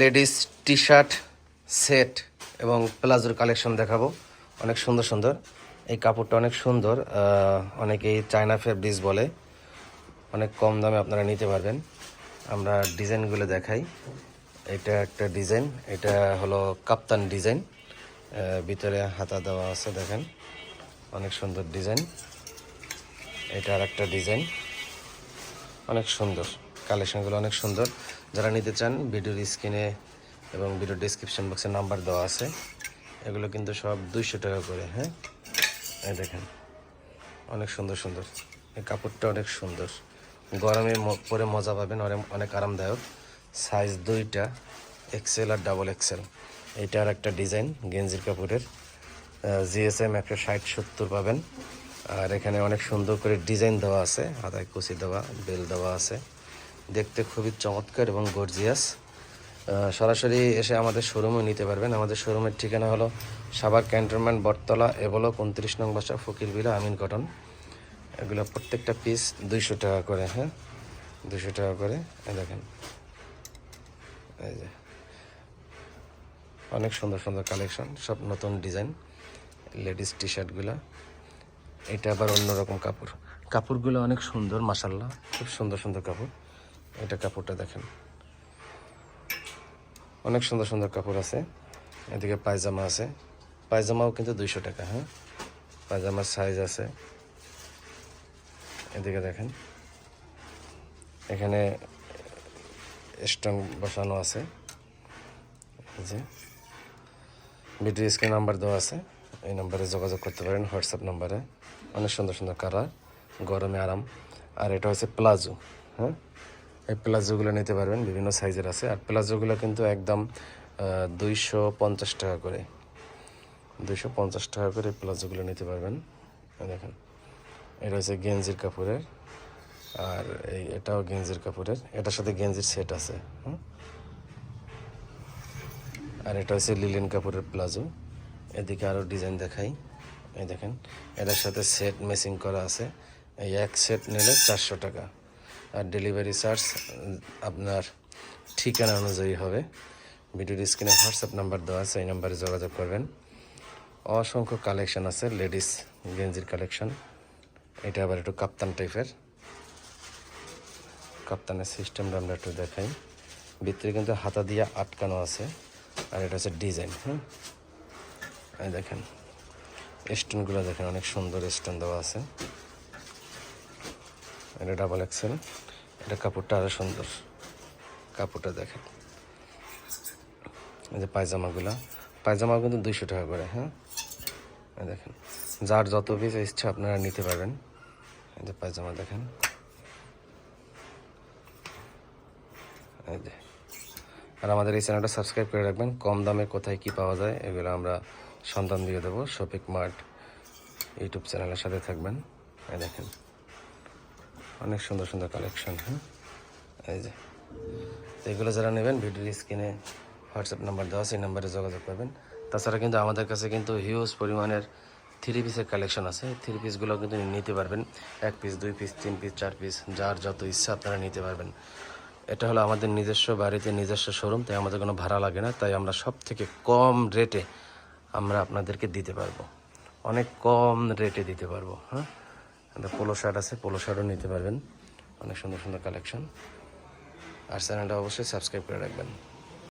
Ladies T shirt set এবং প্লাজোর collection দেখাবো। অনেক সুন্দর সুন্দর। এই কাপড়টা অনেক সুন্দর। অনেকেই চায়না ফেব্রিক্স বলে। অনেক কম দামে আপনারা নিতে পারবেন। আমরা ডিজাইনগুলো দেখাই। এটা একটা ডিজাইন। এটা হলো কাপ্তান ডিজাইন। ভিতরে হাতা দেওয়া আছে, দেখেন। অনেক সুন্দর ডিজাইন। এটা আর একটা ডিজাইন। অনেক সুন্দর। কালেকশনগুলো অনেক সুন্দর। যারা নিতে চান, ভিডিওর স্ক্রিনে এবং ভিডিও ডিসক্রিপশন বক্সে নাম্বার দেওয়া আছে। এগুলো কিন্তু সব দুইশো টাকা করে হ্যাঁ? এই দেখেন, অনেক সুন্দর সুন্দর। এই কাপড়টা অনেক সুন্দর। গরমে পরে মজা পাবেন, অনেক আরামদায়ক। সাইজ দুইটা এক্সেল আর ডাবল এক্সেল এইটা আর একটা ডিজাইন গেঞ্জির কাপড়ের। জিএসএম একশো ষাট সত্তর পাবেন। আর এখানে অনেক সুন্দর করে ডিজাইন দেওয়া আছে। হাতায় কুচি দেওয়া, বেল দেওয়া আছে। দেখতে খুবই চমৎকার এবং গর্জিয়াস সরাসরি এসে আমাদের শোরুমে নিতে পারবেন। আমাদের শোরুমের ঠিকানা হলো সাভার ক্যান্টনমেন্ট, বটতলা এবলক উনত্রিশ নং বাসা ফকিরবিলা আমিন কটন। এগুলো প্রত্যেকটা পিস দুইশো টাকা করে হ্যাঁ? দুশো টাকা করে। দেখেন। এই যে। অনেক সুন্দর সুন্দর কালেকশন সব নতুন ডিজাইন লেডিস টি শার্টগুলো এটা আবার অন্যরকম কাপড়। কাপড়গুলো অনেক সুন্দর মাসাল্লাহ খুব সুন্দর সুন্দর কাপড়। এটা কাপড়টা দেখেন। অনেক সুন্দর সুন্দর কাপড় আছে। এদিকে পায়জামা আছে। পায়জামাও কিন্তু দুইশো টাকা হ্যাঁ? পায়জামার সাইজ আছে। এদিকে দেখেন। এখানে স্ট্রং বসানো আছে। যে। ভিডিও স্ক্রিন নাম্বার দেওয়া আছে। এই নাম্বারে যোগাযোগ করতে পারেন হোয়াটসঅ্যাপ নাম্বারে অনেক সুন্দর সুন্দর কালার গরমে আরাম। আর এটা হচ্ছে প্লাজো হ্যাঁ? এই প্লাজোগুলো নিতে পারবেন, বিভিন্ন সাইজের আছে। আর প্লাজোগুলো কিন্তু একদম দুইশো পঞ্চাশ টাকা করে। দুইশো পঞ্চাশ টাকা করে প্লাজোগুলো নিতে পারবেন। দেখেন, এটা হচ্ছে গেঞ্জির কাপড়ের। আর এই এটাও গেঞ্জির কাপড়ের। এটার সাথে গেঞ্জির সেট আছে আর এটা হচ্ছে লিলেন কাপড়ের প্লাজো। এদিকে আরও ডিজাইন দেখাই। এই দেখেন, এটার সাথে সেট মেসিং করা আছে। এই এক সেট নিলে চারশো টাকা। আর ডেলিভারি চার্জ আপনার ঠিকানা অনুযায়ী হবে। ভিডিওর স্ক্রিনে হোয়াটসঅ্যাপ নাম্বার দেওয়া আছে, এই নাম্বারে যোগাযোগ করবেন। অসংখ্য কালেকশন আছে লেডিস গেঞ্জির কালেকশন এটা আবার একটু কাপ্তান টাইপের কাপ্তানের সিস্টেমটা আমরা একটু দেখাই। ভিতরে কিন্তু হাতা দিয়ে আটকানো আছে, আর এটা হচ্ছে ডিজাইন হ্যাঁ দেখেন স্টোনগুলো দেখেন, অনেক সুন্দর স্টোন দেওয়া আছে। এটা ডাবল এক্সেল এটা কাপড়টা আরও সুন্দর কাপড়টা দেখেন এই যে পায়জামাগুলো পায়জামা কিন্তু দুইশো টাকা করে হ্যাঁ? দেখেন। যার যত পিস ইচ্ছা আপনারা নিতে পারবেন। এই যে পায়জামা দেখেন। এই আর আমাদের এই চ্যানেলটা সাবস্ক্রাইব করে রাখবেন। কম দামে কোথায় কি পাওয়া যায়, এগুলো আমরা সন্ধান দিয়ে দেবো। শপিক মার্ট ইউটিউব চ্যানেলের সাথে থাকবেন। দেখেন। অনেক সুন্দর সুন্দর কালেকশন হ্যাঁ? এই যে, তো এগুলো যারা নেবেন, ভিডিওর স্ক্রিনে হোয়াটসঅ্যাপ নাম্বার দেওয়া সেই নাম্বারে যোগাযোগ করবেন। তাছাড়া কিন্তু আমাদের কাছে কিন্তু হিউজ পরিমাণের থ্রি পিসের কালেকশন আছে। থ্রি পিসগুলো কিন্তু নিতে পারবেন। এক পিস দুই পিস তিন পিস চার পিস যার যত ইচ্ছা আপনারা নিতে পারবেন। এটা হলো আমাদের নিজস্ব বাড়িতে নিজস্ব শোরুম তাই আমাদের কোনো ভাড়া লাগে না। তাই আমরা সব থেকে কম রেটে আমরা আপনাদেরকে দিতে পারব। অনেক কম রেটে দিতে পারব হ্যাঁ? পোলো শার্ট আছে পোলো শার্টও নিতে পারবেন। অনেক সুন্দর সুন্দর কালেকশন আর চ্যানেলটা অবশ্যই সাবস্ক্রাইব করে রাখবেন।